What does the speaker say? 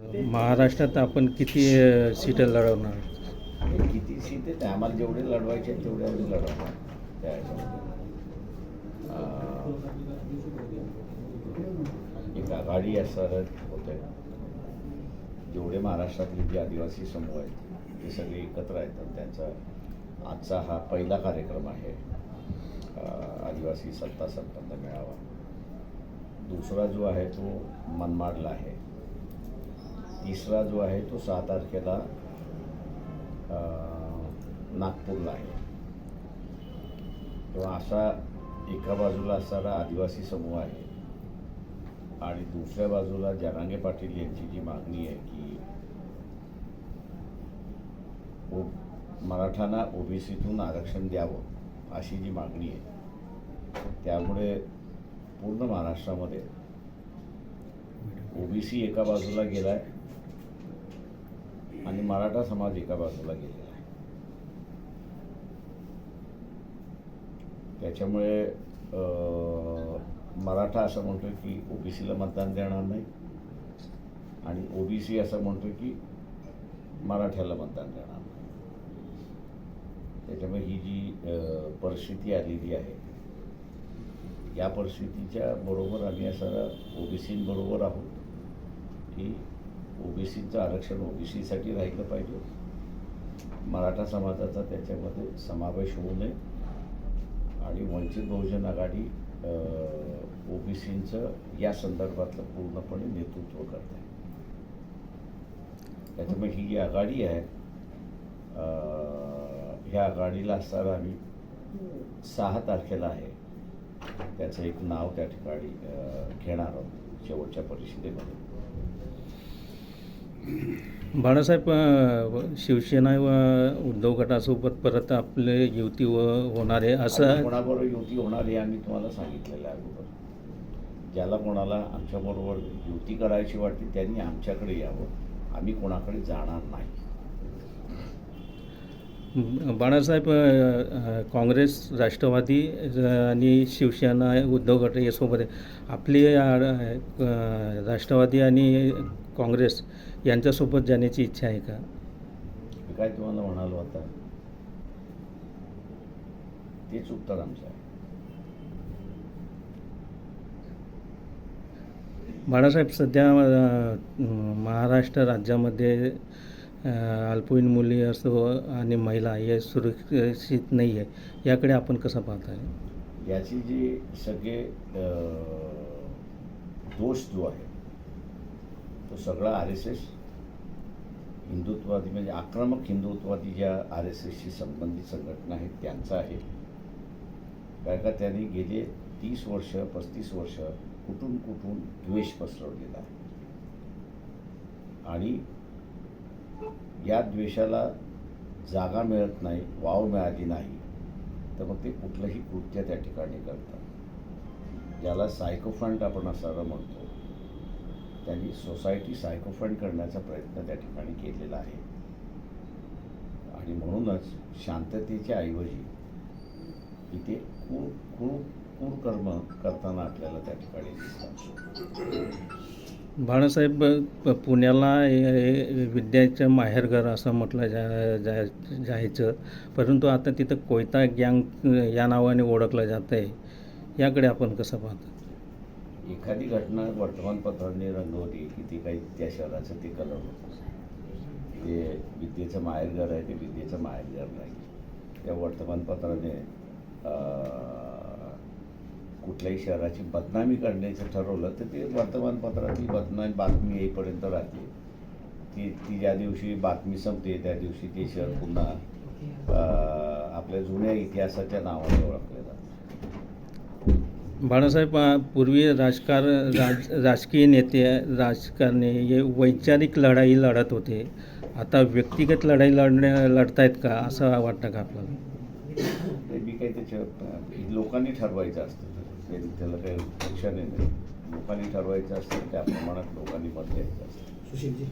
महाराष्ट्रात आपण किती सीट सीटं लढवणार? किती सीट आहेत? आम्हाला जेवढे लढवायचे आहेत तेवढे आम्ही लढवणार. त्या एक आघाडी असणार आहे जेवढे महाराष्ट्रातले जे आदिवासी समूह आहेत ते सगळे एकत्र आहेत. आणि त्यांचा आजचा हा पहिला कार्यक्रम आहे आदिवासी सत्ता संपन्न मेळावा. दुसरा जो आहे तो मनमाडला आहे. तिसरा जो आहे तो सहा तारखेला नागपूरला आहे. तेव्हा असा एका बाजूला असणारा आदिवासी समूह आहे आणि दुसऱ्या बाजूला जरांगे पाटील यांची जी मागणी आहे की ओ मराठांना ओबीसीतून आरक्षण द्यावं अशी जी मागणी आहे त्यामुळे पूर्ण महाराष्ट्रामध्ये ओबीसी एका बाजूला गेला आहे आणि मराठा समाज एका बाजूला गेलेला आहे. त्याच्यामुळे मराठा असं म्हणतो की ओबीसीला मतदान देणार नाही आणि ओबीसी असं म्हणतो की मराठ्याला मतदान देणार नाही. त्याच्यामुळे ही जी परिस्थिती आलेली आहे या परिस्थितीच्या बरोबर आम्ही असं ओबीसींबरोबर आहोत की ओबीसीचं आरक्षण ओबीसीसाठी राहिलं पाहिजे. मराठा समाजाचा त्याच्यामध्ये समावेश होऊ नये. आणि वंचित बहुजन आघाडी ओबीसींचं या संदर्भातलं पूर्णपणे नेतृत्व करत आहे. त्याच्यामुळे ही जी आघाडी आहे ह्या आघाडीला असताना आम्ही सहा तारखेला आहे. त्याचं एक नाव त्या ठिकाणी घेणार आहोत शेवटच्या परिषदेमध्ये. बाळासाहेब शिवसेना व उद्धव गटासोबत परत आपले युती व होणार आहे असं कोणाबरोबर युती होणार हे आम्ही तुम्हाला सांगितलेलं आहे अगोदर. ज्याला कोणाला आमच्याबरोबर युती करायची वाटते त्यांनी आमच्याकडे यावं. आम्ही कोणाकडे जाणार नाही. बाळासाहेब काँग्रेस राष्ट्रवादी आणि शिवसेना उद्धव गट यासोबत आहे. आपली राष्ट्रवादी आणि काँग्रेस यांच्यासोबत जाण्याची इच्छा आहे का? काय तुम्हाला म्हणालो आता? तेच उत्तर आमचं आहे. बाळासाहेब सध्या महाराष्ट्र राज्यामध्ये अल्पवयीन मुली असो आणि महिला हे सुरक्षित नाही आहे याकडे आपण कसं पाहताय? याची जी सगळे दोष जो आहे तो सगळा आर एस एस हिंदुत्ववादी म्हणजे आक्रमक हिंदुत्ववादी ज्या आर एस एसशी संबंधित संघटना आहेत त्यांचा आहे. कारण का त्यांनी गेले तीस वर्ष पस्तीस वर्ष कुठून कुठून द्वेष पसरवलेला आहे. आणि या द्वेषाला जागा मिळत नाही वाव मिळाली नाही तर मग ते कुठलंही कृत्य त्या ठिकाणी करतात. ज्याला सायकोफंट आपण असं म्हणतो. त्यांनी सोसायटी सायकोफंड करण्याचा प्रयत्न त्या ठिकाणी केलेला आहे. आणि म्हणूनच शांततेच्या ऐवजी इथे कुण कुण कुण कर्म करताना आपल्याला त्या ठिकाणी दिसतात. बाळासाहेब पुण्याला हे- विद्याचं माहेरघर असं म्हटलं जा जा जायचं. परंतु आता तिथं कोयता गँग या नावाने ओळखलं जातं आहे याकडे आपण कसं पाहतो? एखादी घटना वर्तमानपत्रांनी रंगवली की ती काही त्या शहराचं ते कलर होतं ते विद्येचं माहेरघर आहे ते विद्येचं माहेरघर नाही. त्या वर्तमानपत्राने कुठल्याही शहराची बदनामी करण्याचं ठरवलं तर ते वर्तमानपत्रातली बदनामी बातमी येईपर्यंत राहते. ती ती ज्या दिवशी बातमी संपते त्या दिवशी ते शहर पुन्हा आपल्या जुन्या इतिहासाच्या नावाने ओळखलं जातं. बाळासाहेब पूर्वी राजकार राज राजकीय नेते राजकारणी हे वैचारिक लढाई लढत होते. आता व्यक्तिगत लढाई लढण्या लढतायत का? असं वाटतं का आपल्याला? मी काही त्याच्या लोकांनी ठरवायचं असतं. त्याला काही लक्ष नाही लोकांनी ठरवायचं असतं त्या प्रमाणात लोकांनी मत द्यायचं असतं. सुशीलजी.